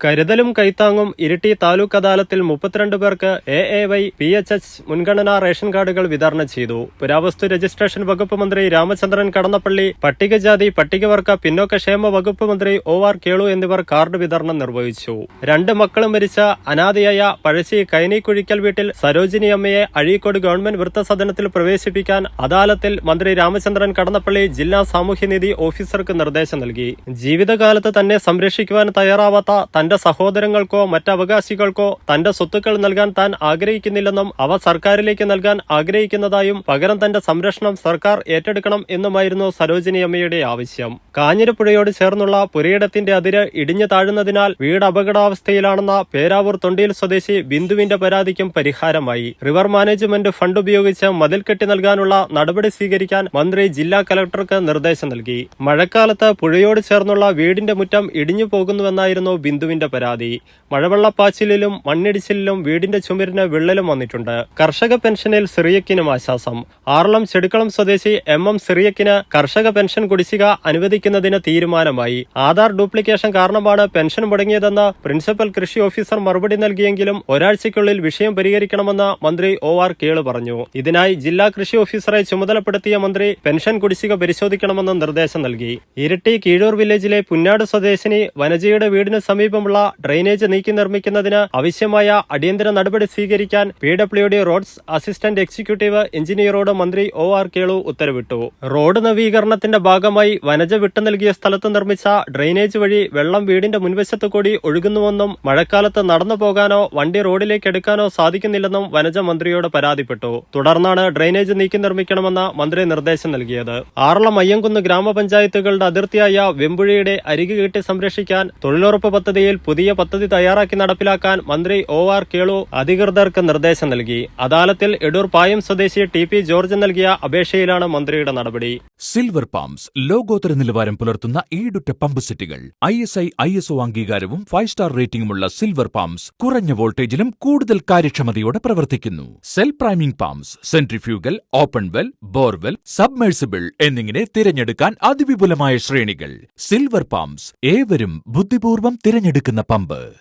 കരുതലും കൈത്താങ്ങും ഇരിട്ടി താലൂക്ക് അദാലത്തിൽ മുപ്പത്തിരണ്ട് പേർക്ക് A A Y P H H മുൻഗണനാ റേഷൻ കാർഡുകൾ വിതരണം ചെയ്തു. പുരാവസ്തു രജിസ്ട്രേഷൻ വകുപ്പ് മന്ത്രി രാമചന്ദ്രൻ കടന്നപ്പള്ളി പട്ടികജാതി പട്ടികവർഗ പിന്നോക്കക്ഷേമ വകുപ്പ് മന്ത്രി ഒ ആർ കേളു എന്നിവർ കാർഡ് വിതരണം നിർവഹിച്ചു. രണ്ട് മക്കളും മരിച്ച അനാഥയായ പഴശ്ശി കൈനിക്കുഴിക്കൽ വീട്ടിൽ സരോജിനി അമ്മയെ അഴീക്കോട് ഗവൺമെന്റ് വൃത്തസദനത്തിൽ പ്രവേശിപ്പിക്കാൻ അദാലത്തിൽ മന്ത്രി രാമചന്ദ്രൻ കടന്നപ്പള്ളി ജില്ലാ സാമൂഹ്യനീതി ഓഫീസർക്ക് നിർദ്ദേശം നൽകി. ജീവിതകാലത്ത് തന്നെ സംരക്ഷിക്കുവാൻ തയ്യാറാവാത്ത തന്റെ സഹോദരങ്ങൾക്കോ മറ്റവകാശികൾക്കോ തന്റെ സ്വത്തുക്കൾ നൽകാൻ താൻ ആഗ്രഹിക്കുന്നില്ലെന്നും അവ സർക്കാരിലേക്ക് നൽകാൻ ആഗ്രഹിക്കുന്നതായും പകരം തന്റെ സംരക്ഷണം സർക്കാർ ഏറ്റെടുക്കണം എന്നുമായിരുന്നു സരോജിനി അമ്മയുടെ ആവശ്യം. കാഞ്ഞിരപ്പുഴയോട് ചേർന്നുള്ള പുരയിടത്തിന്റെ അതിര് ഇടിഞ്ഞു താഴുന്നതിനാൽ വീട് അപകടാവസ്ഥയിലാണെന്ന പേരാവൂർ തൊണ്ടിയിൽ സ്വദേശി ബിന്ദുവിന്റെ പരാതിക്കും പരിഹാരമായി. റിവർ മാനേജ്മെന്റ് ഫണ്ട് ഉപയോഗിച്ച് മതിൽ കെട്ടി നൽകാനുള്ള നടപടി സ്വീകരിക്കാൻ മന്ത്രി ജില്ലാ കലക്ടർക്ക് നിർദ്ദേശം നൽകി. മഴക്കാലത്ത് പുഴയോട് ചേർന്നുള്ള വീടിന്റെ മുറ്റം ഇടിഞ്ഞു പോകുന്നുവെന്നായിരുന്നു ബിന്ദുവിന്റെ പരാതി മഴവെള്ളപ്പാച്ചിലിലും മണ്ണിടിച്ചിലിലും വീടിന്റെ ചുമരിന് വിള്ളലും വന്നിട്ടുണ്ട്. കർഷക പെൻഷനിൽ സിറിയക്കിനും ആശ്വാസം. ആറളം ചെടുക്കളം സ്വദേശി എം എം സിറിയക്കിന് കർഷക പെൻഷൻ കുടിശ്ശിക അനുവദിക്കുന്നതിന് തീരുമാനമായി. ആധാർ ഡ്യൂപ്ലിക്കേഷൻ കാരണമാണ് പെൻഷൻ മുടങ്ങിയതെന്ന് പ്രിൻസിപ്പൽ കൃഷി ഓഫീസർ മറുപടി നൽകിയെങ്കിലും ഒരാഴ്ചയ്ക്കുള്ളിൽ വിഷയം പരിഹരിക്കണമെന്ന് മന്ത്രി ഒ ആർ കേൾ പറഞ്ഞു. ഇതിനായി ജില്ലാ കൃഷി ഓഫീസറെ ചുമതലപ്പെടുത്തിയ മന്ത്രി പെൻഷൻ കുടിശ്ശിക പരിശോധിക്കണമെന്ന് നിർദ്ദേശം നൽകി. ഇരട്ടി കീഴൂർ വില്ലേജിലെ പുന്നാട് സ്വദേശിനി വനജയുടെ വീടിന് സമീപമുള്ള ഡ്രെയിനേജ് നീക്കി നിർമ്മിക്കുന്നതിന് ആവശ്യമായ അടിയന്തര നടപടി സ്വീകരിക്കാൻ പി റോഡ്സ് അസിസ്റ്റന്റ് എക്സിക്യൂട്ടീവ് എഞ്ചിനീയറോട് മന്ത്രി ഒ ആർ കേളു ഉത്തരവിട്ടു. റോഡ് നവീകരണത്തിന്റെ ഭാഗമായി വനജ വിട്ടു നൽകിയ സ്ഥലത്ത് നിർമ്മിച്ച ഡ്രെയിനേജ് വഴി വെള്ളം വീടിന്റെ മുൻവശത്തു കൂടി ഒഴുകുന്നുവെന്നും മഴക്കാലത്ത് നടന്നു പോകാനോ വണ്ടി റോഡിലേക്ക് എടുക്കാനോ സാധിക്കുന്നില്ലെന്നും വനജ മന്ത്രിയോട് പരാതിപ്പെട്ടു. തുടർന്നാണ് ഡ്രെയിനേജ് നീക്കി നിർമ്മിക്കണമെന്ന മന്ത്രി നിർദ്ദേശം നൽകിയത്. ആറളം അയ്യങ്കുന്ന് ഗ്രാമപഞ്ചായത്തുകളുടെ അതിർത്തിയായ വെമ്പുഴയുടെ അരികു കെട്ടി സംരക്ഷിക്കാൻ തൊഴിലുറപ്പ് പദ്ധതിയിൽ പുതിയ പദ്ധതി തയ്യാറാക്കി നടപ്പിലാക്കാൻ മന്ത്രി ഒ ആർ കേളു അധികൃതർക്ക് നിർദ്ദേശം നൽകി. അദാലത്തിൽ എടൂർ പായം സ്വദേശി ടി പി ജോർജ് നൽകിയ അപേക്ഷയിലാണ് മന്ത്രിയുടെ നടപടി. സിൽവർ പാംസ് ലോകോത്തര നിലവാരം പുലർത്തുന്ന ഈടുറ്റ പമ്പ് സെറ്റുകൾ. I S I I S O അംഗീകാരവും ഫൈവ് സ്റ്റാർ റേറ്റിംഗുമുള്ള സിൽവർ പാംസ് കുറഞ്ഞ വോൾട്ടേജിലും കൂടുതൽ കാര്യക്ഷമതയോടെ പ്രവർത്തിക്കുന്നു. Self priming pumps centrifugal open well borewell submersible എന്നിങ്ങനെ തിരഞ്ഞെടുക്കാൻ അതിവിപുലമായ ശ്രേണികൾ. സിൽവർ പാംസ് ഏവരും ബുദ്ധിപൂർവം The Kenapamba.